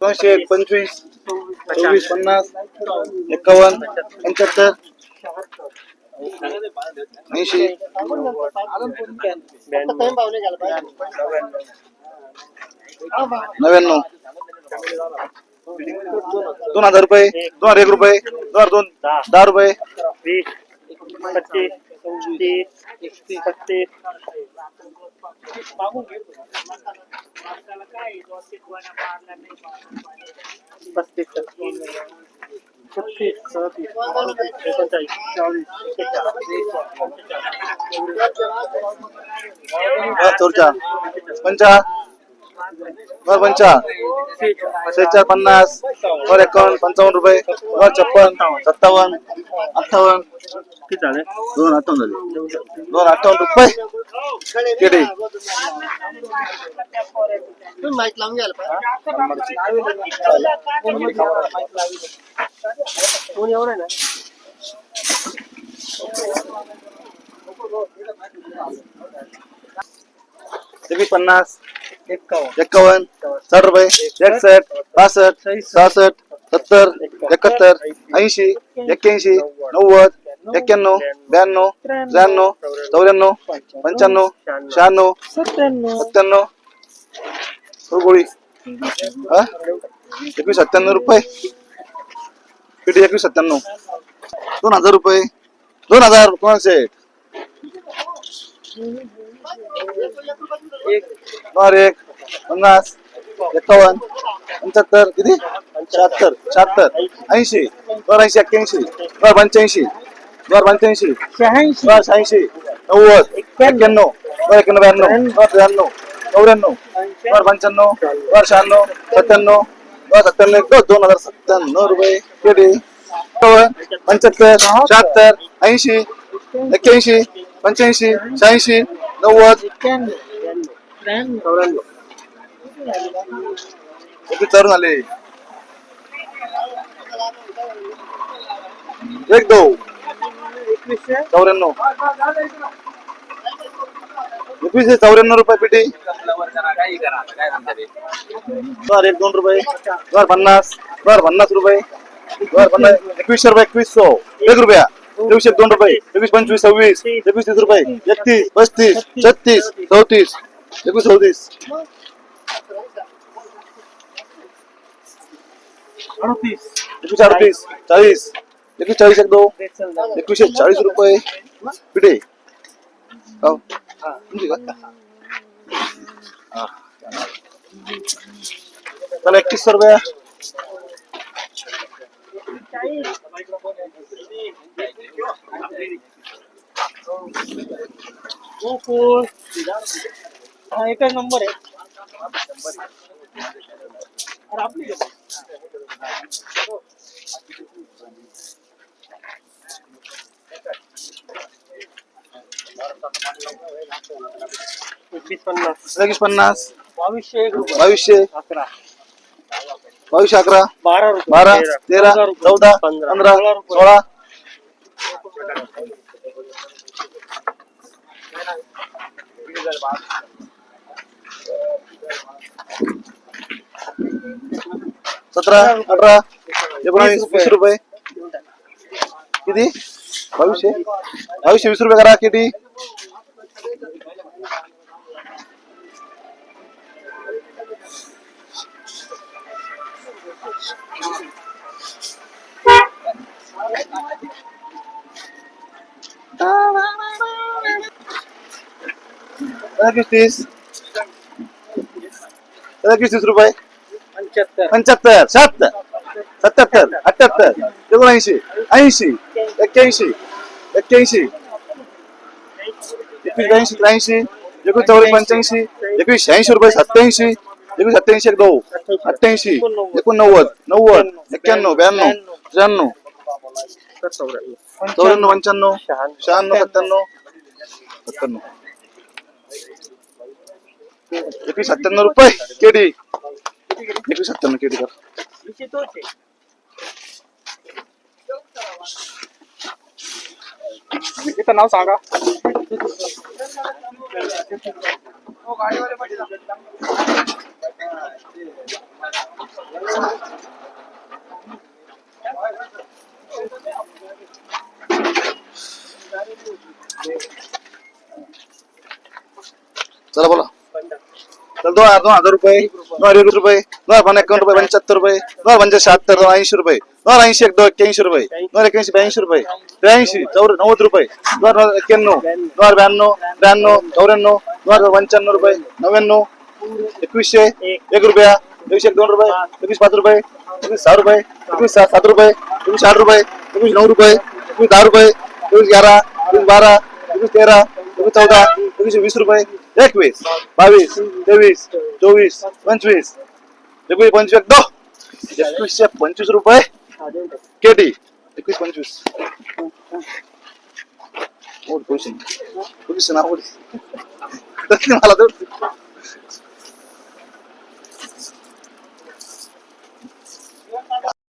दोनशे पंचवीस चोवीस पन्नास एकावन्न पंच्याहत्तर ऐंशी. नव्याण्णव. दोन हजार रुपये दोन हजार एक रुपये दोन हजार दोन दहा रुपये. वीस पच्चीस तीस पस्तीस पस्तीस छत्तीस सदतीस एकोणचाळीस चाळीस पंचा पंचा शेचार पन्नास दोन एकावन्न पंचावन्न रुपये दोन छप्पन सत्तावन्न अठ्ठावन्न किती झाले दोन अठ्ठावन्न झाले दोन अठ्ठावन्न रुपये किती माईक लावून घ्यायला कोण एवढं ना एकवीस पन्नास एक्कावन्न एकावन्न साठ रुपये एकसष्ट बासष्ट सहासष्ट सत्तर एकाहत्तर ऐंशी एक्क्याऐंशी नव्वद एक्क्याण्णव ब्याण्णव त्र्याण्णव चौऱ्याण्णव पंच्याण्णव शहाण्णव सत्त्याण्णव. गोळी हा? एकवीस सत्त्याण्णव रुपये. किती एकवीस सत्त्याण्णव. दोन हजार रुपये. दोन हजार कोणाचे दोन एक पन्नास एकावन्न पंच्याहत्तर किती? शहात्तर शहात्तर ऐंशी दोन ऐंशी एक्क्याऐंशी दोन पंच्याऐंशी दोन पंच्याऐंशी दोन शहाऐंशी नव्वद एक्क्याण्णव दोन एक्क्याण्णव ब्याण्णव दोन त्र्याण्णव चौऱ्याण्णव दोन पंच्याण्णव दोन शहाण्णव सत्त्याण्णव दोन सत्त्याण्णव दोन दोन हजार सत्त्याण्णव रुपये किती पंच्याहत्तर शहात्तर ऐंशी एक्क्याऐंशी पंच्याऐंशी शहाऐंशी नव्वद. चौऱ्याण्णव. किती तरुण आले? एक दो चौऱ्याण्णव. एकवीसशे चौऱ्याण्णव रुपये पेटी. बर एक दोन रुपये. बर पन्नास. बर पन्नास रुपये. बर पन्नास. एकवीसशे रुपये एकवीस सौ एक रुपया. एक दोन रुपये एकवीस पंचवीस सव्वीस एकवीस तीस रुपये एकतीस पस्तीस छत्तीस चौतीस एकवीस चौतीस. एकवीस अडतीस चाळीस एकवीस चाळीस एक दो एकवीसशे चाळीस रुपये. हो. चला रुपया. हा एकच नंबर आहे. अरे आपली पन्नास. लगेच पन्नास. बावीसशे एक रुपये. बावीसशे. अकरा. बावीसशे अकरा. बारा रुपये. बारा तेरा. चौदा पंधरा. सोळा. सतरा अठरा एकोणावीस वीस रुपये किती बावीसशे बावीसशे वीस रुपये करा किती किती तीस किती तीस रुपये. पंच्याहत्तर. शहात्तर सत्याहत्तर. अठ्याहत्तर. एकोणऐंशी. ऐंशी. एक्क्याऐंशी. एक्क्याऐंशी. एकवीस ब्याऐंशी त्र्याऐंशी. एकवीस चौऱ्याऐंशी पंच्याऐंशी. एकवीस शहाऐंशी रुपये सत्याऐंशी. एकवीस सत्याऐंशी एक नऊ अठ्ठ्याऐंशी. एकोणनव्वद. नव्वद. एक्क्याण्णव ब्याण्णव त्र्याण्णव. चौऱ्याण्णव पंच्याण्णव शहाण्णव सत्त्याण्णव. सत्त्याण्णव. एकवीस सत्त्याण्णव रुपये केडी. एकवीस सत्त्याण्णव केडी कर. इथं नाव सांगा. गाडीवाले दोन हजार रुपये दोन हजार एकवीस रुपये दोन हजार एकावन्न रुपये पंच्याहत्तर रुपये दोन हजार शहात्तर दोन ऐंशी रुपये दोन हजार ऐंशी एक दोन एक्क्याऐंशी रुपये दोन एक्याऐंशी एक्क्याऐंशी ब्याऐंशी रुपये त्र्याऐंशी चौर नव्वद रुपये दोन हजार एक्क्याण्णव दोन हजार ब्याण्णव ब्याण्णव चौऱ्याण्णव दोन हजार पंच्याण्णव रुपये नव्याण्णव एकवीसशे एक रुपया एकवीस एक दोन रुपये एकवीस पाच रुपये एकवीस सहा रुपये एकवीस सहा सात रुपये एकवीस आठ रुपये एकवीस नऊ रुपये एकवीस दहा रुपये एकवीस ग्यारा एकवीस बारा एकवीस तेरा एकवीस चौदा एकवीस वीस रुपये एकवीस बावीस तेवीस चोवीस पंचवीस. एकवीस पंचवीस दो. एकवीसशे पंचवीस रुपये. केटी एकवीस पंचवीस. ओढ पोलीस पोलीस ना ओढ. मला तर.